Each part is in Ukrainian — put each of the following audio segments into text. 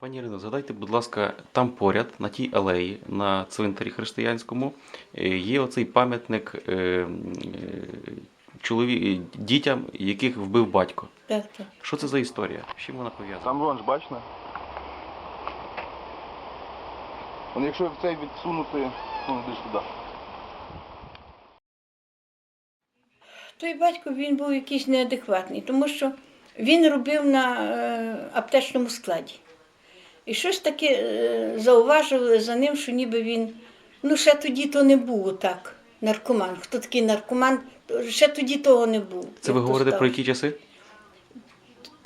Пані Ірино, згадайте, будь ласка, там поряд, на тій алеї, на цвинтарі християнському, е, є оцей пам'ятник е, е, чолові... дітям, яких вбив батько. Так, так. Що це за історія? З чим вона пов'язана? Там лонж, бачите? Он, якщо в цей відсунути, ну, десь туди. Той батько він був якийсь неадекватний, тому що він робив на е, аптечному складі. І щось таке е, зауважили за ним, що ніби він, ну ще тоді то не було так, наркоман. Хто такий наркоман, ще тоді того не було. Це ви говорите став. про які часи?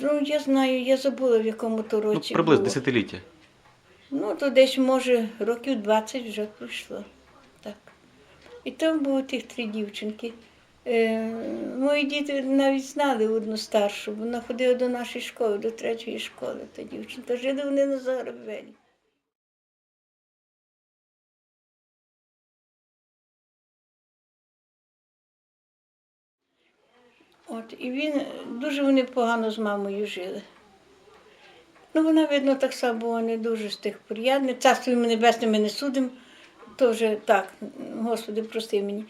Ну, я знаю, я забула, в якому то Ну, році. приблизно було. десятиліття. Ну, то десь, може, років 20 вже пройшло. Так. І там було тих три дівчинки. Е, мої діти навіть знали одну старшу, вона ходила до нашої школи, до третьої школи, та дівчинка. Жили вони на Загребелі. От, і він дуже вони погано з мамою жили. Ну, вона, видно, так само була не дуже з тих порядних. Царство небесне ми не судимо, то вже так, Господи, прости мені.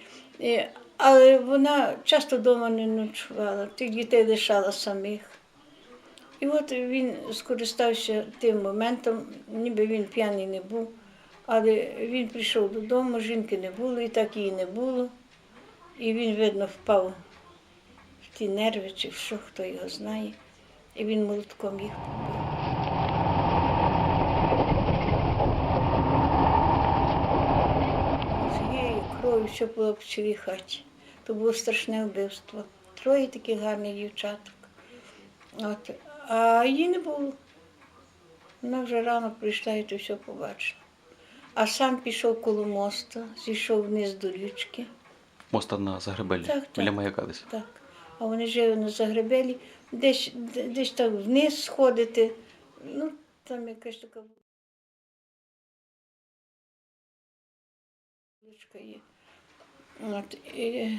Але вона часто вдома не ночувала, тих дітей лишала самих. І от він скористався тим моментом, ніби він п'яний не був, але він прийшов додому, жінки не було, і так її не було. І він, видно, впав в ті нерви, чи в що, хто його знає. І він молотком їх побив. Кров'ю, що було в хаті. То було страшне вбивство. Троє таких гарних дівчаток. От. А її не було. Вона вже рано прийшла і то все побачила. А сам пішов коло моста, зійшов вниз до річки. Моста на Загребелі, Так, так. біля маяка десь. Так. А вони жили на Загребелі, десь, десь там вниз сходити. Ну, там якась така вуличка є. От, і,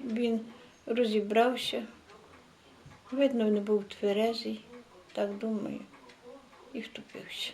він розібрався. Видно, він був тверезий, так думаю, і втопився.